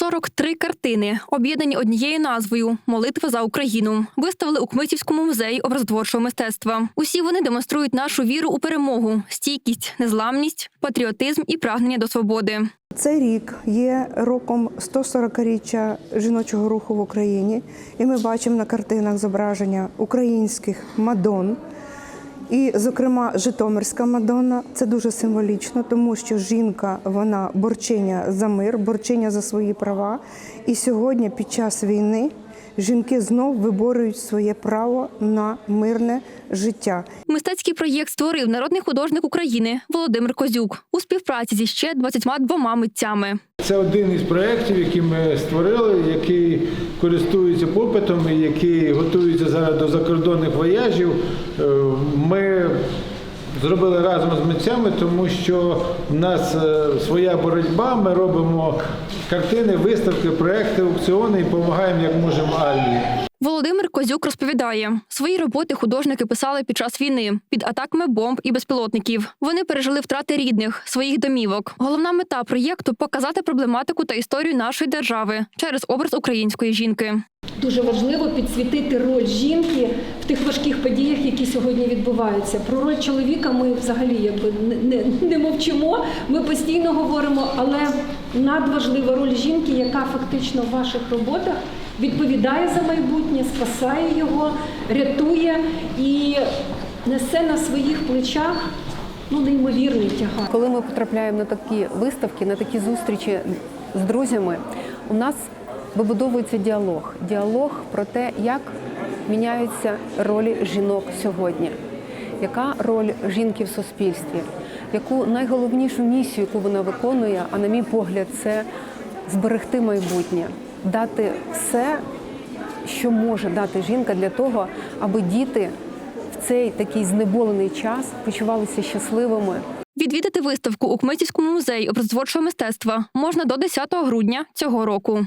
43 картини, об'єднані однією назвою Молитва за Україну, виставили у Кмитівському музеї образотворчого мистецтва. Усі вони демонструють нашу віру у перемогу, стійкість, незламність, патріотизм і прагнення до свободи. Цей рік є роком 140-річчя жіночого руху в Україні, і ми бачимо на картинах зображення українських мадон. І, зокрема, Житомирська Мадонна це дуже символічно, тому що жінка вона борчиня за мир, борчиня за свої права. І сьогодні, під час війни, жінки знов виборюють своє право на мирне життя. Мистецький проєкт створив народний художник України Володимир Козюк у співпраці зі ще 22 митцями. Це один із проєктів, які ми створили, який користується попитом які готуються зараз до закордонних вояжів. Е, Ми зробили разом з митцями, тому що в нас е, своя боротьба. Ми робимо картини, виставки, проекти, аукціони і допомагаємо як можемо армії. Володимир Козюк розповідає, свої роботи художники писали під час війни під атаками бомб і безпілотників. Вони пережили втрати рідних, своїх домівок. Головна мета проєкту показати проблематику та історію нашої держави через образ української жінки. Дуже важливо підсвітити роль жінки в тих важких подіях, які сьогодні відбуваються. Про роль чоловіка ми взагалі якби не, не, не мовчимо. Ми постійно говоримо, але надважлива роль жінки, яка фактично в ваших роботах відповідає за майбутнє, спасає його, рятує і несе на своїх плечах ну неймовірний тягар. Коли ми потрапляємо на такі виставки, на такі зустрічі з друзями, у нас вибудовується діалог. Діалог про те, як міняються ролі жінок сьогодні, яка роль жінки в суспільстві, яку найголовнішу місію, яку вона виконує, а на мій погляд, це зберегти майбутнє, дати все, що може дати жінка для того, аби діти в цей такий знеболений час почувалися щасливими, Відвідати виставку у Кмитівському музеї образотворчого мистецтва можна до 10 грудня цього року.